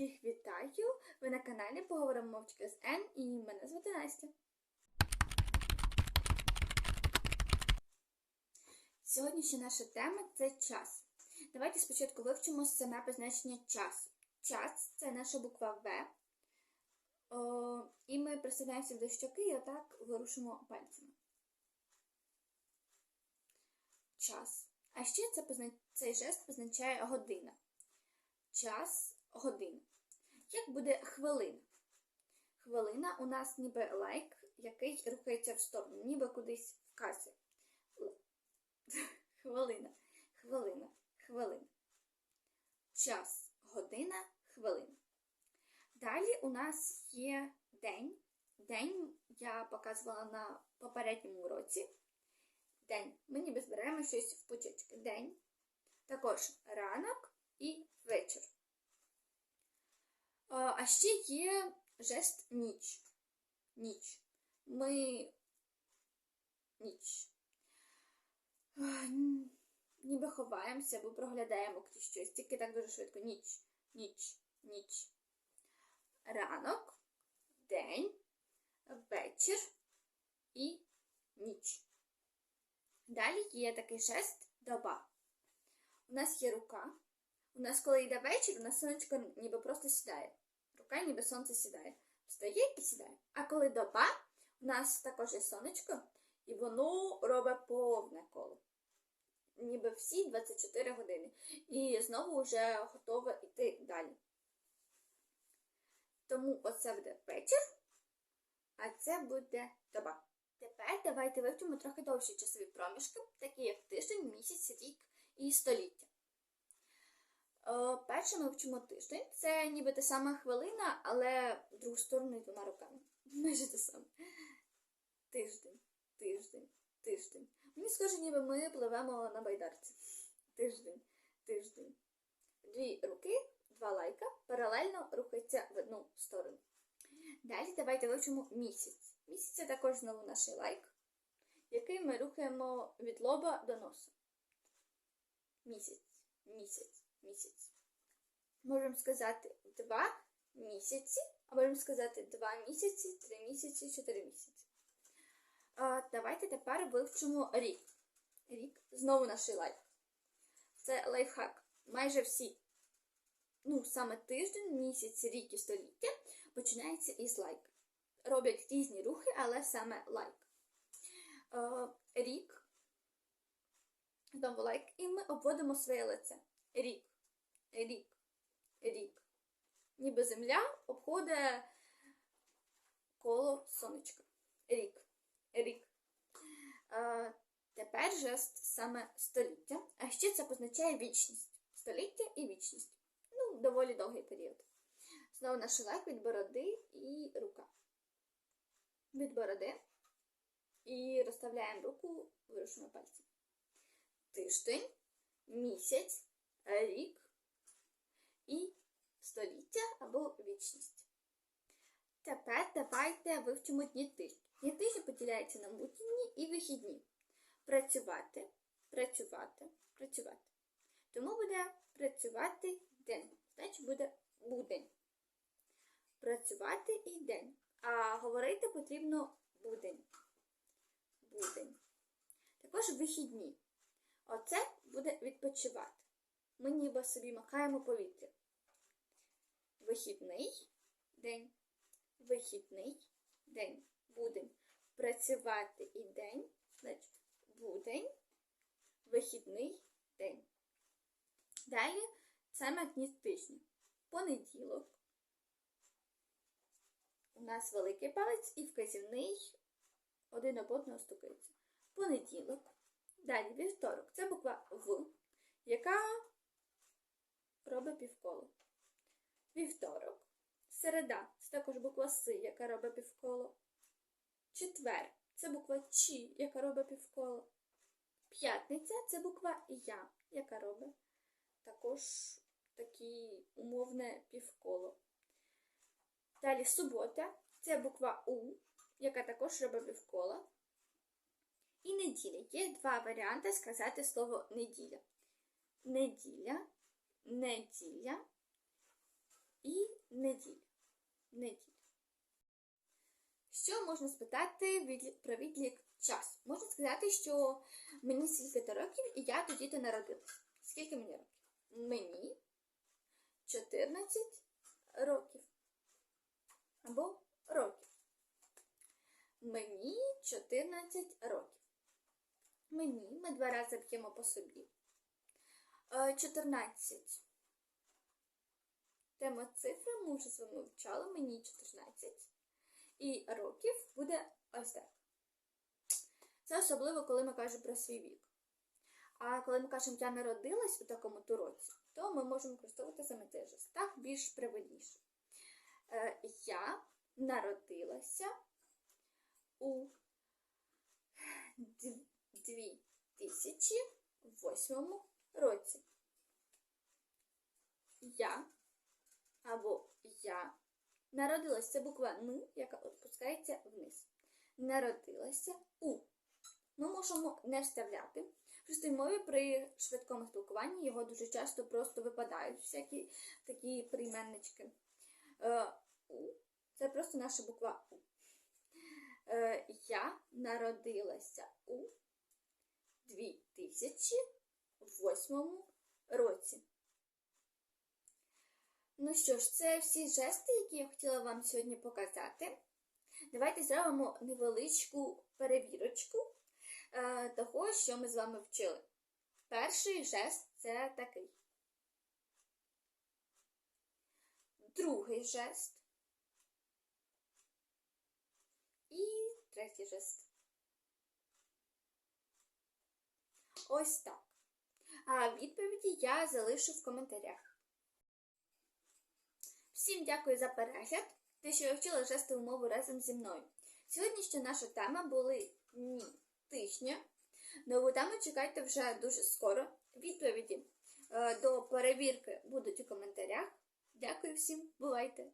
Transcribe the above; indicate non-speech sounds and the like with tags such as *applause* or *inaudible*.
Всіх вітаю! Ви на каналі Поговоримо мовчки з Н і мене звати Настя. Сьогоднішня наша тема це час. Давайте спочатку вивчимо саме позначення часу. Час це наша буква В. О, і ми присуваємося до щоки і отак ворушимо пальцями. Час. А ще це позна... цей жест позначає година. Час година. Як буде хвилина? Хвилина у нас ніби лайк, який рухається в сторону, ніби кудись вказує. Л- *laughs* Хвилина, хвилина, хвилина. Час, година, хвилина. Далі у нас є день. День я показувала на попередньому уроці. День. Ми ніби збираємо щось в пучечки. День. Також ранок і вечір. А ще є жест ніч. Ніч. Ми ніч. Ніби ховаємося або проглядаємо крізь щось. Тільки так дуже швидко. Ніч, ніч, ніч. Ранок, день, вечір і ніч. Далі є такий жест доба. У нас є рука. У нас, коли йде вечір, у нас сонечко ніби просто сідає. Рука ніби сонце сідає. Встає і сідає. А коли доба, у нас також є сонечко, і воно робить повне коло. Ніби всі 24 години. І знову вже готове йти далі. Тому оце буде вечір, а це буде доба. Тепер давайте вивчимо трохи довші часові проміжки, такі як тиждень, місяць, рік і століття. Е, Перше ми вчимо тиждень. Це ніби та сама хвилина, але в другу сторону і двома руками. Майже те саме. Тиждень, тиждень, тиждень. Мені схоже, ніби ми пливемо на байдарці. Тиждень, тиждень. Дві руки, два лайка паралельно рухаються в одну сторону. Далі давайте вивчимо місяць. Місяць це також знову наш лайк, який ми рухаємо від лоба до носа. Місяць, місяць, місяць. Можемо сказати два місяці, а можемо сказати два місяці, три місяці, чотири місяці. А, давайте тепер вивчимо рік. Рік знову наш лайк. Це лайфхак. Майже всі, ну, саме тиждень, місяць, рік і століття починається із лайк. Роблять різні рухи, але саме лайк. Е, рік. Знову лайк. І ми обводимо своє лице. Рік. Рік. Рік. Ніби земля обходить коло сонечка. Рік. Рік. Е, тепер жест саме століття. А ще це позначає вічність. Століття і вічність. Ну, доволі довгий період. Знову наш лайк від бороди і рука. Від бороди. І розставляємо руку вирушимо пальцем. Тиждень, місяць, рік і століття або вічність. Тепер давайте вивчимо дні тижня. Дні тижня поділяються на будні і вихідні. Працювати, працювати, працювати. Тому буде працювати день. Значить буде будень. Працювати і день. А говорити потрібно будень. Будень. Також вихідні. Оце буде відпочивати. Ми ніби собі макаємо повітря. Вихідний день. Вихідний день. Будень. Працювати і день. Значить, будень. Вихідний день. Далі саме дні тижня. Понеділок. У нас великий палець і вказівний один об одного стукається. Понеділок. Далі вівторок. Це буква В, яка робить півколо. Вівторок. Середа. Це також буква С, яка робить півколо. Четвер. Це буква Ч, яка робить півколо. П'ятниця це буква Я, яка робить також такі умовне півколо. Далі субота це буква У, яка також робить півкола. І неділя. Є два варіанти сказати слово неділя. Неділя, неділя і неділю. Неділю. Що можна спитати від, про відлік часу? Можна сказати, що мені скільки років, і я тоді-то народилась. Скільки мені років? Мені 14 років. Або років. Мені 14 років. Мені ми два рази б'ємо по собі. Е, 14. Тема цифри ми вже з вами вивчали, мені 14. І років буде ось так. Це особливо, коли ми кажемо про свій вік. А коли ми кажемо, я народилась у такому то році, то ми можемо використовувати саме цей жест. Так більш приводніше. Е, я народилася у 2008 році. Я або я народилася це буква Н, яка опускається вниз. Народилася у. Ми можемо не вставляти. В простій мові при швидкому спілкуванні його дуже часто просто випадають всякі такі прийменнички. Е, у це просто наша буква У. Е, я народилася у 2008 році. Ну що ж, це всі жести, які я хотіла вам сьогодні показати. Давайте зробимо невеличку перевірочку е, того, що ми з вами вчили. Перший жест це такий. Другий жест. І третій жест. Ось так. А відповіді я залишу в коментарях. Всім дякую за перегляд, те, що ви вчили жестову мову разом зі мною. Сьогоднішня наша тема були дні тижня. Нову тему чекайте вже дуже скоро. Відповіді е, до перевірки будуть у коментарях. Дякую всім, бувайте!